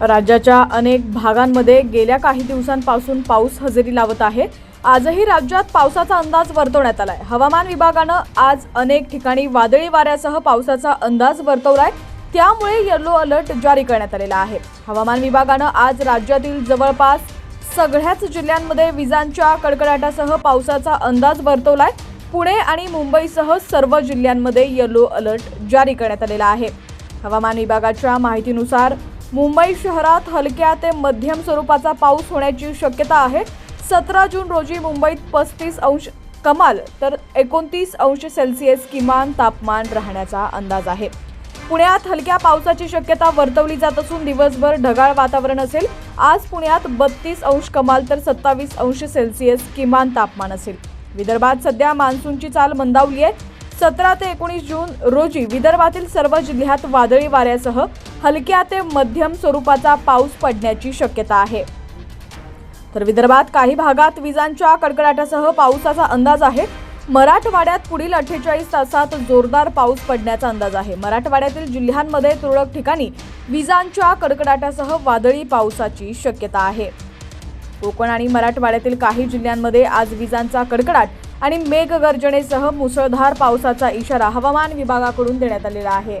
राज्याच्या अनेक भागांमध्ये गेल्या काही दिवसांपासून पाऊस हजेरी लावत आहे. आजही राज्यात पावसाचा अंदाज वर्तवण्यात आलाय. हवामान विभागानं आज अनेक ठिकाणी वादळी वाऱ्यासह पावसाचा अंदाज वर्तवलाय. त्यामुळे येलो अलर्ट जारी करण्यात आलेला आहे. हवामान विभागानं आज राज्यातील जवळपास सगळ्याच जिल्ह्यांमध्ये विजांच्या कडकडाटासह पावसाचा अंदाज वर्तवलाय. पुणे आणि मुंबईसह सर्व जिल्ह्यांमध्ये येलो अलर्ट जारी करण्यात आलेला आहे. हवामान विभागाच्या माहितीनुसार मुंबई शहरात हलक्या ते मध्यम स्वरूपाचा पाऊस होण्याची शक्यता आहे. सतरा जून रोजी मुंबईत पस्तीस अंश कमाल तर एकोणतीस अंश सेल्सिअस किमान तापमान राहण्याचा अंदाज आहे. पुण्यात हलक्या पावसाची शक्यता वर्तवली जात असून दिवसभर ढगाळ वातावरण असेल. आज पुण्यात बत्तीस अंश कमाल तर सत्तावीस अंश सेल्सिअस किमान तापमान असेल. विदर्भात सध्या मान्सूनची चाल मंदावली आहे. सतरा ते एकोणीस जून रोजी विदर्भातील सर्व जिल्ह्यात वादळी वाऱ्यासह हलक्या ते मध्यम स्वरूपाचा पाऊस पडण्याची शक्यता आहे. तर विदर्भात काही भागात विजांच्या कडकडाटासह पावसाचा अंदाज आहे. मराठवाड्यात पुढील अठ्ठेचाळीस तासात जोरदार पाऊस पडण्याचा अंदाज आहे. मराठवाड्यातील जिल्ह्यांमध्ये तुरळक ठिकाणी विजांच्या कडकडाटासह वादळी पावसाची शक्यता आहे. कोकण आणि मराठवाड्यातील काही जिल्ह्यांमध्ये आज विजांचा कडकडाट आणि मेघगर्जनेसह मुसळधार पावसाचा इशारा हवामान विभागाकडून देण्यात आलेला आहे.